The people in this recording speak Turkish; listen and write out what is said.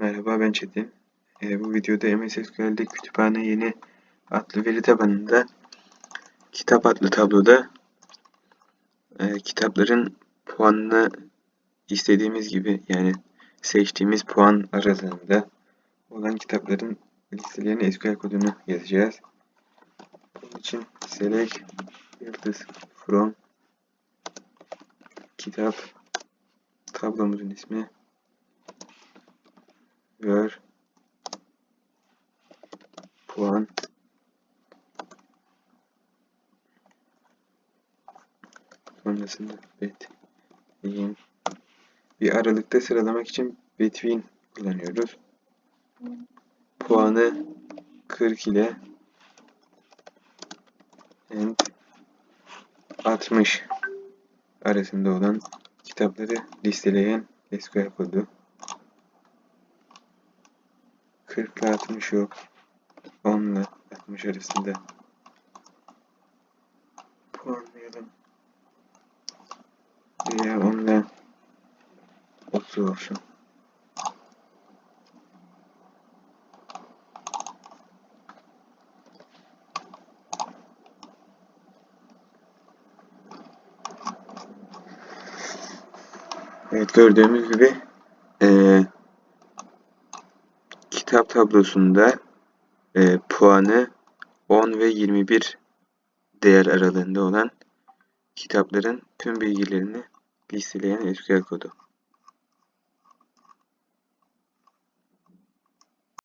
Merhaba ben Çetin. Ee, bu videoda MS SQL'de kütüphane yeni adlı veri tabanında kitap adlı tabloda e, kitapların puanını istediğimiz gibi yani seçtiğimiz puan aralığında olan kitapların listeleyen SQL kodunu yazacağız. Bunun için select yıldız from kitap tablomuzun ismi ver puan sonrasında between bir aralıkta sıralamak için between kullanıyoruz. Puanı 40 ile and 60 arasında olan kitapları listeleyen SQL kodu. 40 ile 60 yok. 10 ile 60 arasında puanlayalım. Veya 10 ile 30 olsun. Evet gördüğümüz gibi eee kitap tablosunda e, puanı 10 ve 21 değer aralığında olan kitapların tüm bilgilerini listeleyen SQL kodu.